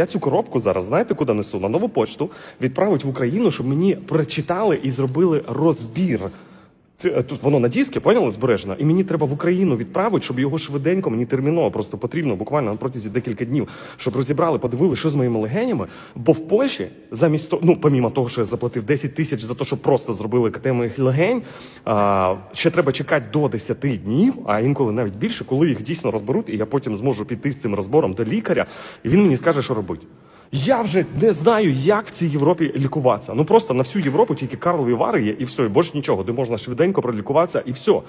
Я цю коробку зараз, знаєте, куди несу? На нову почту відправить в Україну, щоб мені прочитали і зробили розбір. Це е, тут воно на диски, поняли, збережено, і мені треба в Україну відправити, щоб його швиденько, мені терміново просто потрібно, буквально на протязі декілька днів, щоб розібрали, подивили, що з моїми легенями. Бо в Польщі, замість того, ну помімо того, що я заплатив 10 тисяч за те, що просто зробили КТ моїх легень, а, ще треба чекати до 10 днів, а інколи навіть більше, коли їх дійсно розберуть, і я потім зможу піти з цим розбором до лікаря, і він мені скаже, що робити. Я вже не знаю, як в цій Європі лікуватися. Ну просто на всю Європу тільки Карлові вари є, і все, і більше нічого, де можна швиденько пролікуватися, і все.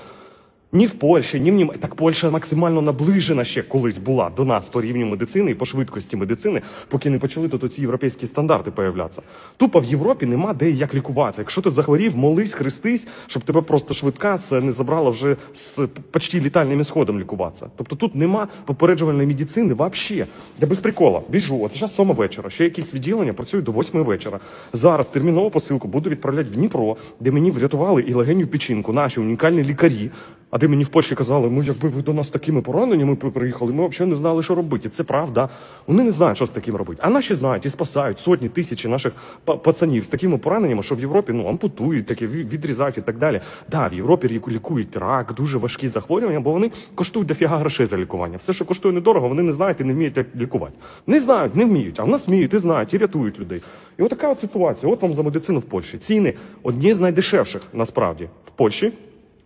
Ні в Польщі, ні в Німеччині. Так Польща максимально наближена ще колись була до нас по рівню медицини і по швидкості медицини, поки не почали тут ці європейські стандарти появлятися. Тупо в Європі нема де як лікуватися. Якщо ти захворів, молись, хрестись, щоб тебе просто швидка це не забрала вже з почти літальним ісходом лікуватися. Тобто тут нема попереджувальної медицини взагалі. Я без прикола біжу. От зараз сьома вечора. Ще якісь відділення працюють до восьми вечора. Зараз термінову посилку буду відправляти в Дніпро, де мені врятували і легеню печінку, наші унікальні лікарі. А де мені в Польщі казали, ми якби ви до нас такими пораненнями приїхали, ми взагалі не знали, що робити. Це правда. Вони не знають, що з таким робити. А наші знають і спасають сотні тисячі наших пацанів з такими пораненнями, що в Європі ну ампутують, таке відрізають і так далі. Да, в Європі ліку- лікують рак, дуже важкі захворювання, бо вони коштують дофіга грошей за лікування. Все, що коштує недорого, вони не знають і не вміють лікувати. Не знають, не вміють, а в нас вміють і знають, і рятують людей. І от така от ситуація. От вам за медицину в Польщі. Ціни одні з найдешевших насправді в Польщі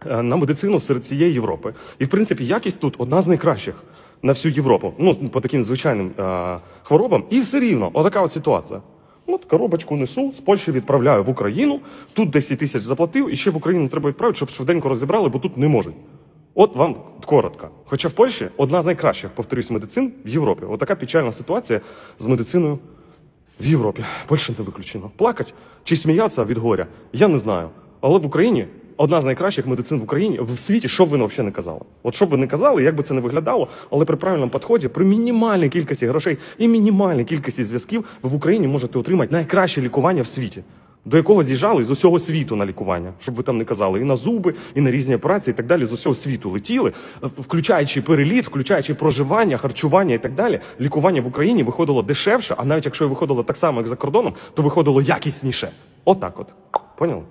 на медицину серед всієї Європи. І в принципі якість тут одна з найкращих на всю Європу. Ну по таким звичайним е, хворобам. І все рівно, отака от ситуація. От коробочку несу, з Польщі відправляю в Україну. Тут 10 тисяч заплатив, і ще в Україну треба відправити, щоб швиденько розібрали, бо тут не можуть. От вам коротко. Хоча в Польщі одна з найкращих, повторюсь, медицин в Європі. Отака печальна ситуація з медициною в Європі. Польща не виключено. Плакать чи сміятися від горя, я не знаю. Але в Україні одна з найкращих медицин в Україні в світі, що б ви взагалі не казали. От що б ви не казали, як би це не виглядало, але при правильному підході, при мінімальній кількості грошей і мінімальній кількості зв'язків, ви в Україні можете отримати найкраще лікування в світі. До якого з'їжджали з усього світу на лікування, щоб ви там не казали, і на зуби, і на різні операції, і так далі. З усього світу летіли, е, включаючи переліт, включаючи проживання, харчування і так далі. Лікування в Україні виходило дешевше, а навіть якщо виходило так само, як за кордоном, то виходило якісніше. Отак, от поняли?